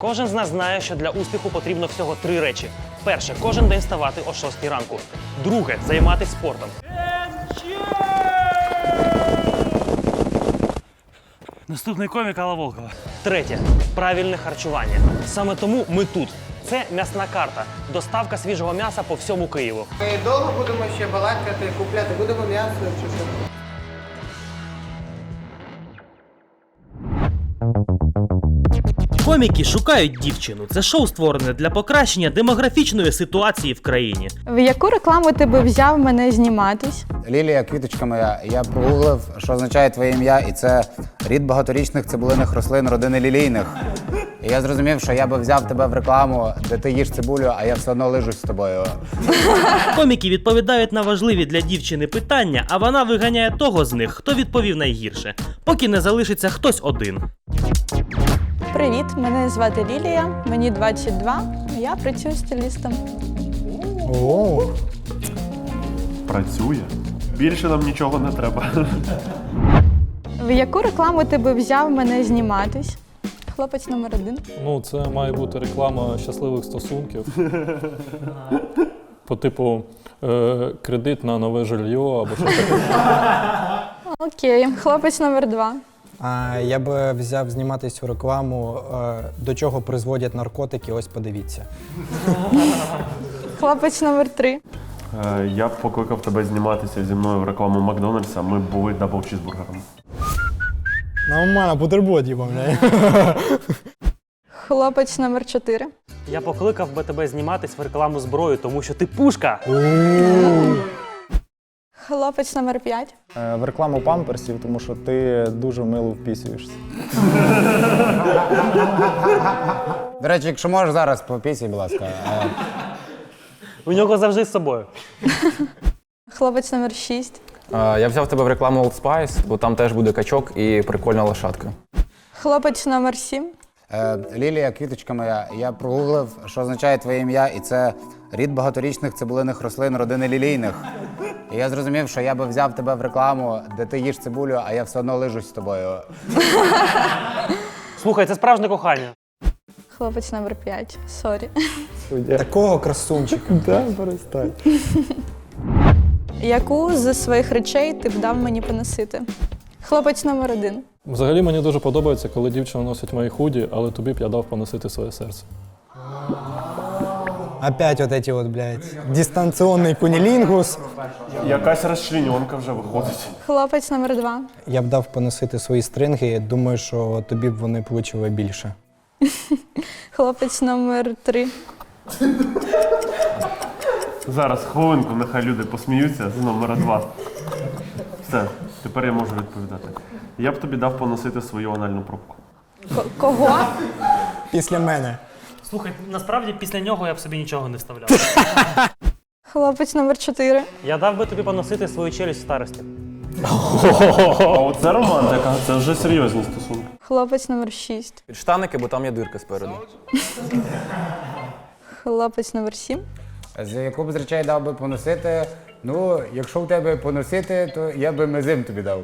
Кожен з нас знає, що для успіху потрібно всього три речі: перше, кожен день ставати о 6 ранку. Друге займатися спортом. Наступний комік Алла Волкова. Третє правильне харчування. Саме тому ми тут. Це м'ясна карта, доставка свіжого м'яса по всьому Києву. Ми довго будемо ще балакати, купляти, будемо м'ясо чи що? Коміки шукають дівчину. Це шоу створене для покращення демографічної ситуації в країні. В яку рекламу ти би взяв мене зніматись? Лілія, квіточка моя, я прогуглив, що означає твоє ім'я, і це рід багаторічних цибулиних рослин родини лілійних. І я зрозумів, що я би взяв тебе в рекламу, де ти їш цибулю, а я все одно лижусь з тобою. Коміки відповідають на важливі для дівчини питання, а вона виганяє того з них, хто відповів найгірше, поки не залишиться хтось один. Привіт, мене звати Лілія, мені 22, я працюю стилістом. О, Працює. Більше нам нічого не треба. В яку рекламу ти би взяв мене зніматись? Хлопець номер один. ну це має бути реклама щасливих стосунків. По типу е, кредит на нове жилье або що таке. Окей, хлопець номер два. А, я би взяв зніматись у рекламу, е, до чого призводять наркотики, ось подивіться. Хлопець номер три. Е, Я б покликав тебе зніматися зі мною в рекламу Макдональдса. Ми б були дабл чізбургером. Нормально, бутерброд їбавляє. Хлопець номер чотири. Я покликав би тебе зніматись в рекламу зброї, тому що ти пушка хлопець номер 5 е, В рекламу памперсів, тому що ти дуже мило впісюєшся. До речі, якщо можеш зараз попісій, будь ласка. Е, У нього завжди з собою. Хлопець номер 6 е, Я взяв тебе в рекламу Old Spice, бо там теж буде качок і прикольна лошадка. Хлопець номер 7 Лілія, квіточка моя, я прогуглив, що означає твоє ім'я, і це рід багаторічних цибулиних рослин родини лілійних. І я зрозумів, що я би взяв тебе в рекламу, де ти їш цибулю, а я все одно лижусь з тобою. Слухай, це справжнє кохання. Хлопець номер п'ять. Сорі. Такого красунчика. Да, перестань. Яку з своїх речей ти б дав мені поносити? Хлопець номер один. Взагалі мені дуже подобається, коли дівчина носить мої худі, але тобі б я дав поносити своє серце. Опять вот эти вот, блядь, дистанційний кунілінгус. Якась розчленьонка вже виходить. Хлопець номер два. Я б дав поносити свої стринги, думаю, що тобі б вони влучили більше. Хлопець номер три. Зараз хвилинку, нехай люди посміються з номера два. Все, тепер я можу відповідати. Я б тобі дав поносити свою анальну пробку. К- кого? Після мене. Слухай, насправді після нього я б собі нічого не вставляв. Хлопець номер чотири. Я дав би тобі поносити свою челюсть в старості. А оце романтика, це вже серйозні стосунки. Хлопець номер шість. Підштаники, бо там є дирка спереду. Хлопець номер сім. З яку б з речей дав би поносити? Ну, якщо в тебе поносити, то я би мезим тобі дав.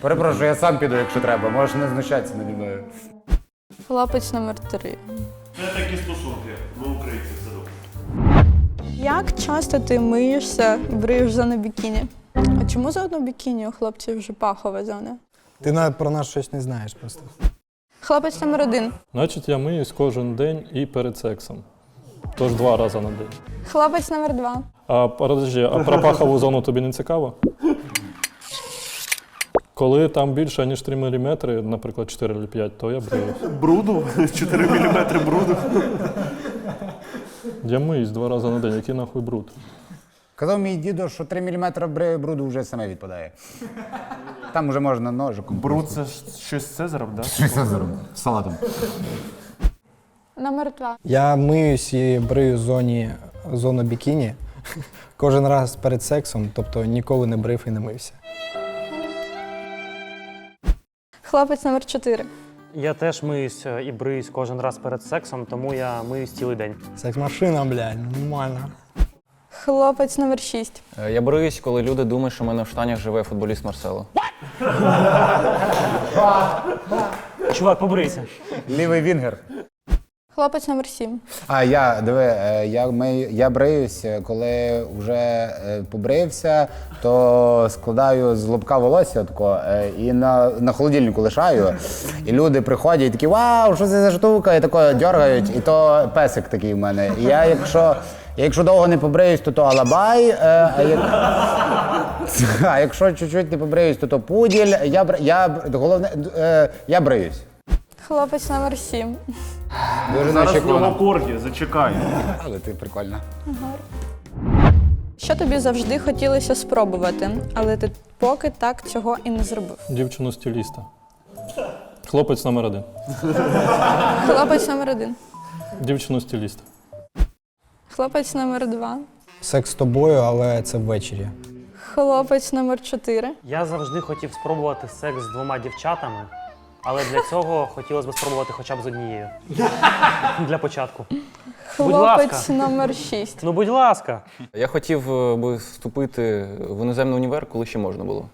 Перепрошую, я сам піду, якщо треба. Можеш не знущатися наді мною. Хлопець номер три. Це такі стосунки. Ми українці все добре. Як часто ти миєшся, бриєш зону бікіні? А чому зону бікіні у хлопців вже пахова зона? Ти навіть про нас щось не знаєш просто. Хлопець номер один. Значить, я миюсь кожен день і перед сексом. Тож два рази на день. Хлопець номер два. А подожди, а про пахову зону тобі не цікаво? Коли там більше, ніж 3 мм, наприклад, 4 чи 5, то я бриюсь. Бруду? 4 мм бруду. Я миюсь два рази на день, який нахуй бруд. Казав мій дідо, що 3 мм бруду вже саме відпадає. Там вже можна ножиком. Бруд це ж щось з Цезарем, да? Щось з салатом. Номер два. Я миюсь і брию в зоні зону бікіні кожен раз перед сексом, тобто ніколи не брив і не мився. Хлопець номер чотири. Я теж миюсь е, і бриюсь кожен раз перед сексом, тому я миюсь цілий день. Секс-машина, блядь, нормально. Хлопець номер шість. Е, Я бриюсь, коли люди думають, що в мене в штанях живе футболіст Марсело. Чувак, побрийся. Лівий вінгер. Хлопець номер 7. А я диви, е, я, ми, я бриюсь, е, коли вже е, побрився, то складаю з лобка волосся тако, і на, на холодильнику лишаю. І люди приходять такі, вау, що це за штука? І тако дергають, і то песик такий в мене. І я, якщо, якщо довго не побриюсь, то то алабай. А, як... а якщо чуть-чуть не побриюсь, то то пуділь. Я, я, головне, я бриюсь. Хлопець номер 7. Дуже Зараз в нього неочікувано. коргі, зачекай. Але ти прикольна. Що тобі завжди хотілося спробувати, але ти поки так цього і не зробив. Дівчину стиліста. Хлопець номер один. Хлопець номер 1. Дівчину стиліста. Хлопець номер 2. Секс з тобою, але це ввечері. Хлопець номер 4. Я завжди хотів спробувати секс з двома дівчатами, але для цього хотілося б спробувати хоча б з однією. Для початку. Будь Хлопець ласка. номер 6. Ну, будь ласка. Я хотів е, би вступити в іноземний універ, коли ще можна було.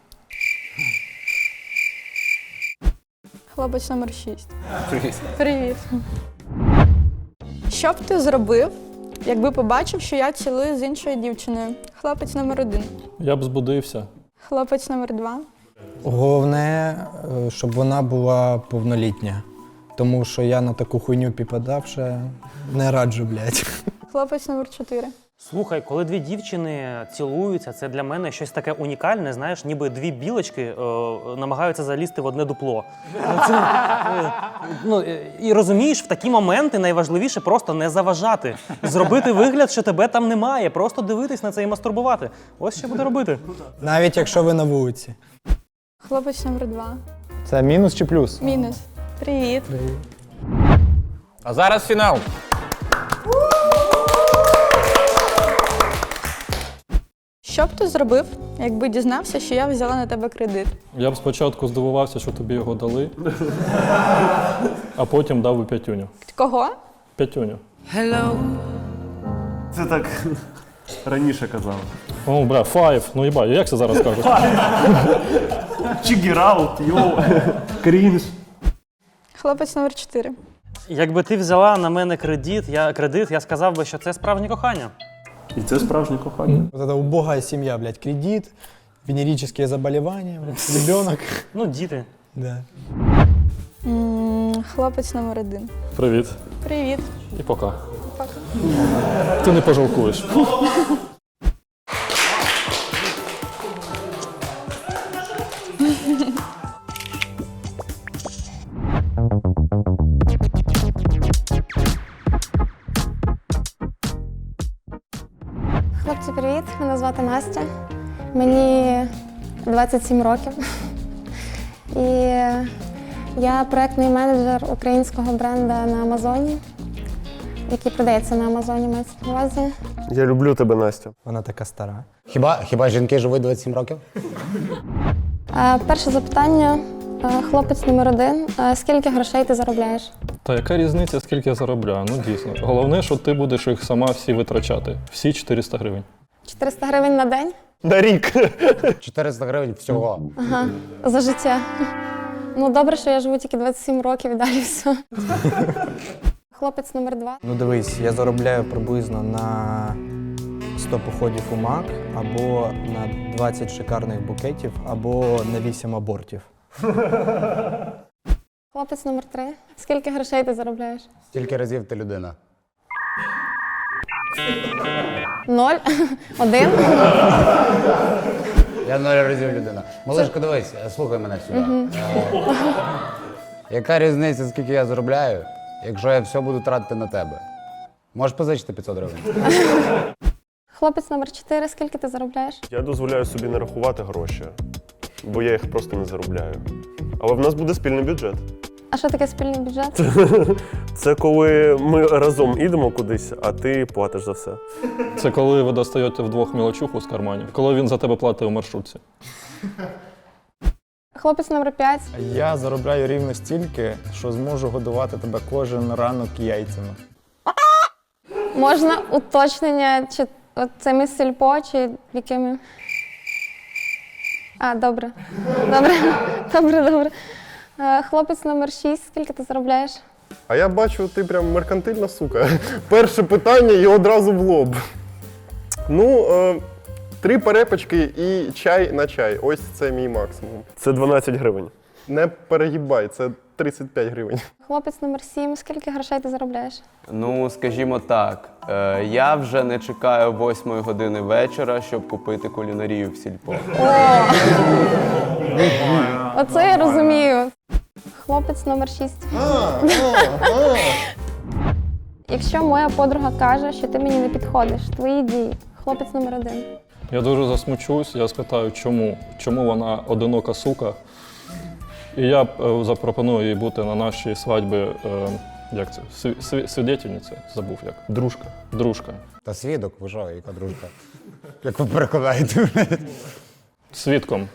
Хлопець номер 6. Привіт. Привіт. Що б ти зробив, якби побачив, що я цілую з іншою дівчиною? Хлопець номер 1. Я б збудився. Хлопець номер 2. Головне, е, щоб вона була повнолітня. Тому що я на таку хуйню підпадавши, не раджу, блядь. Хлопець номер 4. Слухай, коли дві дівчини цілуються, це для мене щось таке унікальне, знаєш, ніби дві білочки е, намагаються залізти в одне дупло. Це, е, ну, е, і розумієш, в такі моменти найважливіше просто не заважати. Зробити вигляд, що тебе там немає, просто дивитись на це і мастурбувати. Ось що буде робити. Навіть якщо ви на вулиці. Хлопець номер 2. Це мінус чи плюс? Мінус. Привіт. Привіт. А зараз фінал. Що б ти зробив, якби дізнався, що я взяла на тебе кредит? Я б спочатку здивувався, що тобі його дали, а потім дав би п'ятюню. Кого? П'ятюню. Hello. Це так раніше казав. О, бля, файв. Ну їба, як це зараз кажуть? Чигіраут, йоу, крінж. Хлопець номер 4. Якби ти взяла на мене кредит, я, кредит, я сказав би, що це справжнє кохання. І це справжнє кохання. Вот это убогая семья, блядь, кредит, венерические заболевания, блядь, ребенок. Ну, діти. Да. М, Хлопець номер 1. Привіт. Привіт. І пока. Пока. Ти не пожалкуєш. Мене звати Настя. Мені 27 років. І я проектний менеджер українського бренду на Амазоні, який продається на Амазоні, мається на увазі. Я люблю тебе, Настя. Вона така стара. Хіба, хіба жінки живуть 27 років? Е, Перше запитання. Е, Хлопець номер один. Е, Скільки грошей ти заробляєш? Та яка різниця, скільки я заробляю? Ну дійсно. Головне, що ти будеш їх сама всі витрачати. Всі 400 гривень. 400 гривень на день? На рік. 400 гривень всього. Ага, за життя. Ну, добре, що я живу тільки 27 років і далі все. Хлопець номер два. Ну дивись, я заробляю приблизно на 100 походів у МАК, або на 20 шикарних букетів, або на 8 абортів. Хлопець номер три. Скільки грошей ти заробляєш? Стільки разів ти людина. Ноль. Один. Я ноль разів людина. Малишко, дивись, слухай мене сюди. Е, Яка різниця, скільки я заробляю, якщо я все буду тратити на тебе? Можеш позичити 500 гривень? Хлопець номер чотири. Скільки ти заробляєш? Я дозволяю собі не рахувати гроші, бо я їх просто не заробляю. Але в нас буде спільний бюджет. А що таке спільний бюджет? Це коли ми разом ідемо кудись, а ти платиш за все. Це коли ви достаєте вдвох мілочуху з карманів, коли він за тебе платить у маршрутці. Хлопець номер п'ять. Я заробляю рівно стільки, що зможу годувати тебе кожен ранок яйцями. Можна уточнення, чи от цими сільпо, чи якими? А, добре. Добре. Добре, добре. Е, Хлопець номер 6, скільки ти заробляєш? А я бачу, ти прям меркантильна сука. Перше питання і одразу в лоб. Ну, е, три перепечки і чай на чай. Ось це мій максимум. Це 12 гривень. Не перегибай, це 35 гривень. Хлопець номер 7, скільки грошей ти заробляєш? Ну, скажімо так, я вже не чекаю восьмої години вечора, щоб купити кулінарію в сільпо. Оце я розумію. Хлопець номер 6. Якщо моя подруга каже, що ти мені не підходиш, твої дії. Хлопець номер один. Я дуже засмучусь, я спитаю, чому? Чому вона одинока сука? І я е, запропоную їй бути на нашій свадьбі, е, як це, сві- сві- забув як. Дружка. Дружка. Та свідок, ви що, яка дружка? Як ви перекладаєте? Свідком.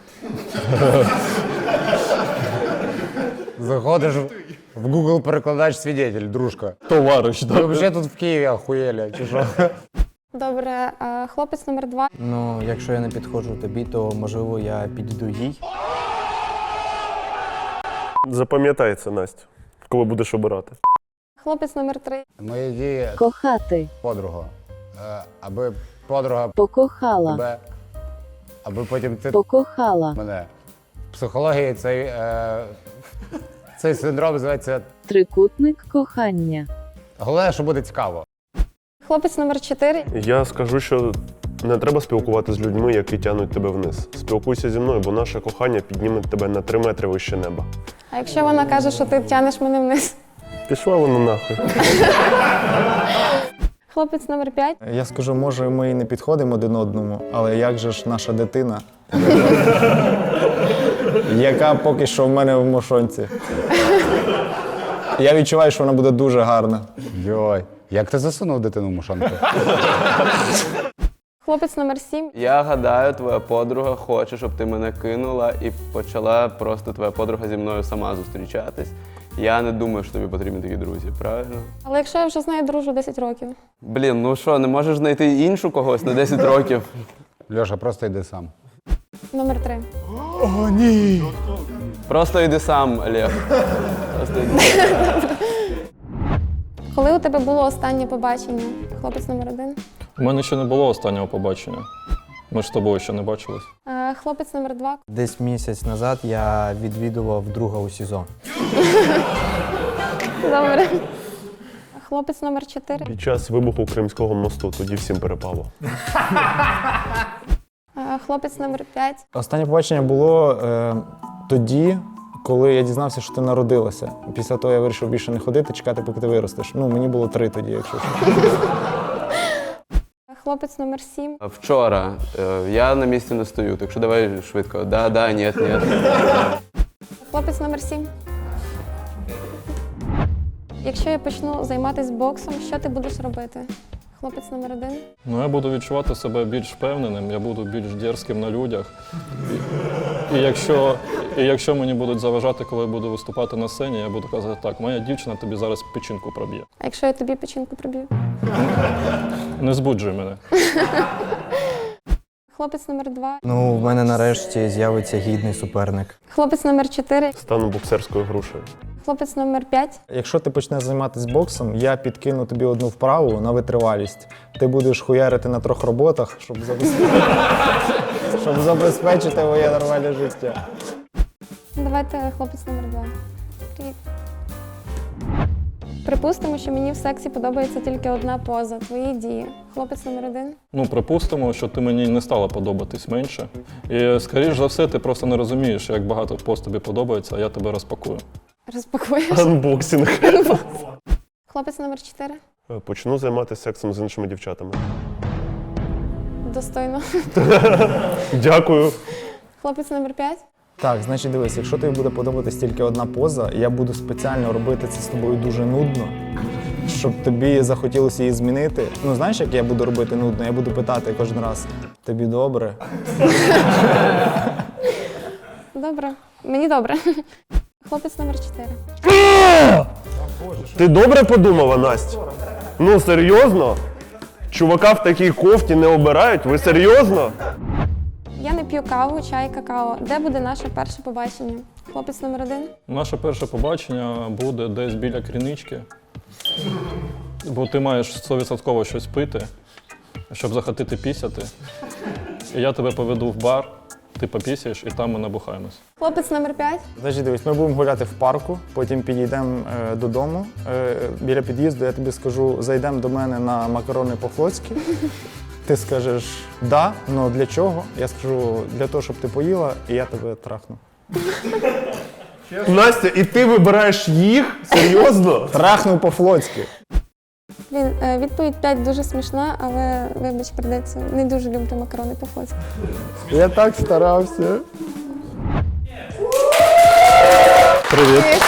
Заходиш в- в Google перекладач свідетель, дружка. Товариш, Ви да? вже тут в Києві охуєлі, чи що? Добре, е, хлопець номер 2. Ну, якщо я не підходжу тобі, то можливо я підійду їй. Запам'ятай це, Настя, коли будеш обирати. Хлопець номер 3. Мої дії Кохати, подругу. Е, Аби подруга покохала, тебе, аби потім ти покохала. мене. В психології цей, е, цей синдром називається Трикутник кохання. головне, що буде цікаво. Хлопець номер 4. Я скажу, що не треба спілкуватися з людьми, які тягнуть тебе вниз. Спілкуйся зі мною, бо наше кохання підніме тебе на три метри вище неба. А якщо вона каже, що ти тянеш мене вниз? Пішла воно нахуй. Хлопець номер 5. Я скажу, може, ми і не підходимо один одному, але як же ж наша дитина, яка поки що в мене в мошонці. Я відчуваю, що вона буде дуже гарна. Йой, як ти засунув дитину в мушанку? Хлопець номер 7. Я гадаю, твоя подруга хоче, щоб ти мене кинула і почала просто твоя подруга зі мною сама зустрічатись. Я не думаю, що тобі потрібні такі друзі, правильно? Але якщо я вже з нею дружу 10 років. Блін, ну що, не можеш знайти іншу когось на 10 років? Льоша, просто йди сам. Номер 3. Просто йди сам, Олег. Просто йди. Коли у тебе було останнє побачення? Хлопець номер 1. У мене ще не було останнього побачення. Ми ж з тобою ще не бачились. Е, Хлопець номер 2. Десь місяць назад я відвідував друга у СІЗО. Добре. Хлопець номер 4. Під час вибуху Кримського мосту тоді всім перепало. Е, Хлопець номер 5. Останнє побачення було е, тоді, коли я дізнався, що ти народилася. Після того я вирішив більше не ходити, чекати, поки ти виростеш. Ну, мені було три тоді, якщо що. Хлопець номер 7. Вчора е, я на місці не стою, так що давай швидко. Да, да, ні, ні. Хлопець номер 7. Якщо я почну займатися боксом, що ти будеш робити? Хлопець номер 1. Ну, я буду відчувати себе більш впевненим, я буду більш дерзким на людях. І, і, якщо, і якщо мені будуть заважати, коли я буду виступати на сцені, я буду казати, так, моя дівчина тобі зараз печінку проб'є. А якщо я тобі печінку проб'ю? Не збуджуй мене. Хлопець номер 2. Ну, в мене нарешті з'явиться гідний суперник. Хлопець номер 4. Стану боксерською грушею. Хлопець номер 5. Якщо ти почнеш займатися боксом, я підкину тобі одну вправу на витривалість. Ти будеш хуярити на трьох роботах, щоб забезпечити, щоб забезпечити моє нормальне життя. Давайте хлопець номер 2. Привіт. Припустимо, що мені в сексі подобається тільки одна поза. Твої дії. Хлопець номер 1. Ну, припустимо, що ти мені не стала подобатись менше. І, скоріш за все, ти просто не розумієш, як багато пост тобі подобається, а я тебе розпакую. Розпакуєш. Анбоксинг. Хлопець номер 4. Е, Почну займатися сексом з іншими дівчатами. Достойно. Дякую. Хлопець номер 5. Так, значить, дивись, якщо тобі буде подобатись тільки одна поза, я буду спеціально робити це з тобою дуже нудно, щоб тобі захотілося її змінити. Ну, знаєш, як я буду робити нудно? Я буду питати кожен раз: тобі добре? Добре. Мені добре. Хлопець номер 4. Ти добре подумала, Настя? Ну, серйозно? Чувака в такій кофті не обирають? Ви серйозно? Я не п'ю каву, чай, какао. Де буде наше перше побачення? Хлопець номер один. Наше перше побачення буде десь біля крінички. Бо ти маєш 100% щось пити, щоб захотіти пісяти. І я тебе поведу в бар, ти попісяєш, і там ми набухаємось. Хлопець номер п'ять. Значить, дивись, ми будемо гуляти в парку, потім підійдемо е, додому. Е, біля під'їзду я тобі скажу, зайдемо до мене на макарони по-флотськи. Ти скажеш да, але для чого? Я скажу для того, щоб ти поїла, і я тебе трахну. Настя, і ти вибираєш їх? Серйозно? Трахну по-флотськи. Він е, відповідь 5 дуже смішна, але вибач, придеться. Не дуже люблю макарони по-флотськи. Я так старався. Привіт.